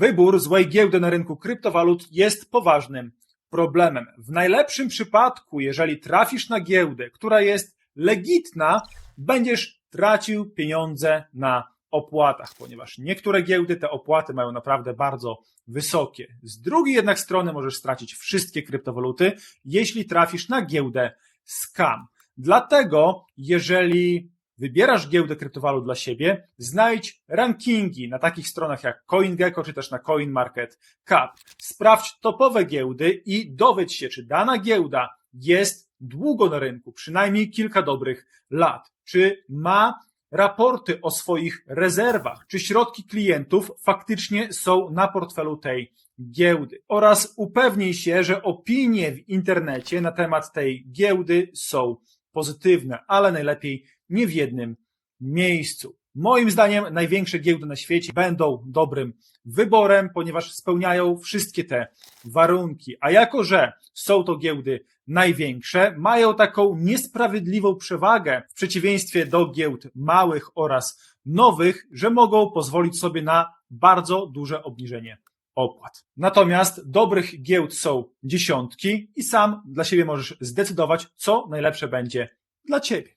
Wybór złej giełdy na rynku kryptowalut jest poważnym problemem. W najlepszym przypadku, jeżeli trafisz na giełdę, która jest legitna, będziesz tracił pieniądze na opłatach, ponieważ niektóre giełdy te opłaty mają naprawdę bardzo wysokie. Z drugiej jednak strony możesz stracić wszystkie kryptowaluty, jeśli trafisz na giełdę scam. Dlatego, jeżeli wybierasz giełdę kryptowalut dla siebie, znajdź rankingi na takich stronach jak CoinGecko czy też na CoinMarketCap. Sprawdź topowe giełdy i dowiedz się, czy dana giełda jest długo na rynku, przynajmniej kilka dobrych lat. Czy ma raporty o swoich rezerwach, czy środki klientów faktycznie są na portfelu tej giełdy oraz upewnij się, że opinie w internecie na temat tej giełdy są pozytywne, ale najlepiej nie w jednym miejscu. Moim zdaniem największe giełdy na świecie będą dobrym wyborem, ponieważ spełniają wszystkie te warunki. A jako, że są to giełdy największe, mają taką niesprawiedliwą przewagę w przeciwieństwie do giełd małych oraz nowych, że mogą pozwolić sobie na bardzo duże obniżenie opłat. Natomiast dobrych giełd są dziesiątki i sam dla siebie możesz zdecydować, co najlepsze będzie dla ciebie.